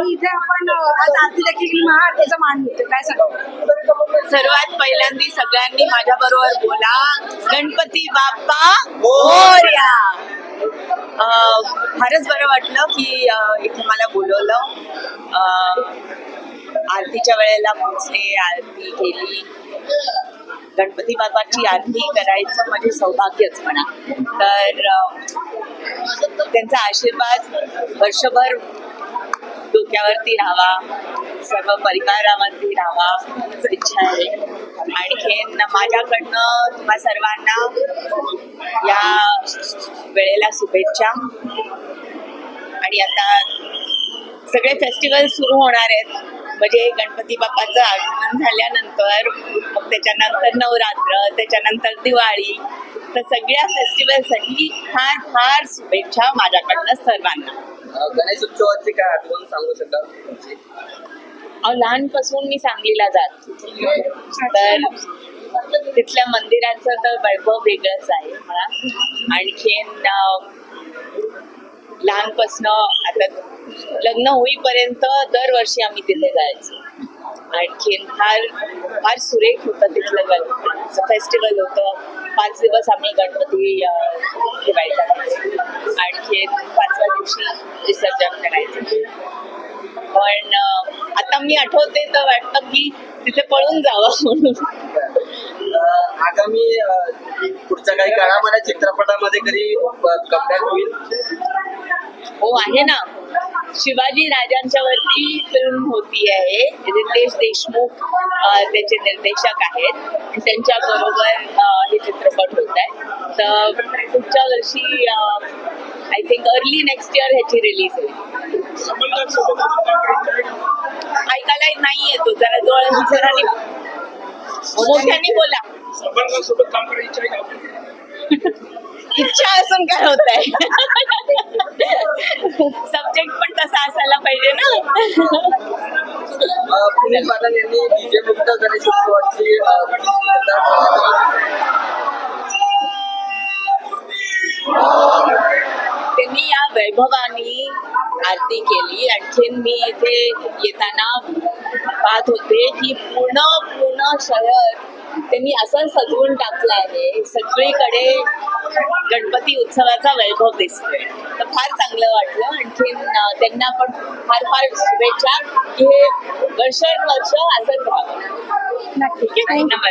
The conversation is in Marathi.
आणि इथे आपण आज आरती देखील महाआरतीचा मान घेतो काय सांगतो सर्वात पहिल्यांदी सगळ्यांनी माझ्या बरोबर बोला. गणपती बाप्पा मोरया. अं, फारच बरं वाटलं की इथे मला बोलवलं. अं, आरतीच्या वेळेला पोचले आरती केली. गणपती बाप्पाची आरती करायचं म्हणजे सौभाग्यच म्हणा. तर त्यांचा आशीर्वाद वर्षभर डोक्यावरती राहावा सर्व परिवारावरती राहावा इच्छा आहे. आणखीन माझ्याकडनं तुम्हा सर्वांना या वेळेला शुभेच्छा. आणि आता सगळे फेस्टिवल सुरू होणार आहेत. म्हणजे गणपती बाप्पाचं आगमन झाल्यानंतर मग त्याच्यानंतर नवरात्र त्याच्यानंतर दिवाळी तर सगळ्या फेस्टिवलसाठी फार फार शुभेच्छा माझ्याकडनं सर्वांना. गणेश उत्सवाची काय आठवण सांगू शकाल लहानपासून मी सांगलीला जात तर तिथल्या मंदिराचं तर वैभव वेगळंच आहे मला आणखीन अं, लहानपासनं आता लग्न होईपर्यंत दरवर्षी आम्ही तिथे जायचो. आणखीन फार फार सुरेख होतं तिथलं गणपतीचं फेस्टिवल होतं. पाच दिवस आम्ही गणपती पण आता मी आठवते तर वाटतं की तिथे पळून जावं म्हणून. आगामी पुढच्या काही काळामध्ये चित्रपटामध्ये कधी कम्बॅक होईल? हो आहे ना. शिवाजी राजांच्या वरती फिल्म होती आहे. रितेश देशमुख त्याचे निर्देशक आहेत. त्यांच्या बरोबर हे चित्रपट होत आहे. तर पुढच्या वर्षी I think early next year ह्याची रिलीज होईल. ऐकायला नाही येतो जरा जवळ जरा मोठ्याने बोला. इच्छा असून काय होत आहे? सब्जेक्ट पण तसा असायला पाहिजे ना. वैभवानी आरती केली. आणखीन मी इथे येताना पाहत होते की पूर्ण पूर्ण शहर त्यांनी असं सजवून टाकलं आहे. सगळीकडे गणपती उत्सवाचा वैभव दिसतोय. तर फार चांगलं वाटलं. आणखीन त्यांना पण फार फार शुभेच्छा की हे वर्षानुवर्ष असंच राहावं. नक्की. नमस्कार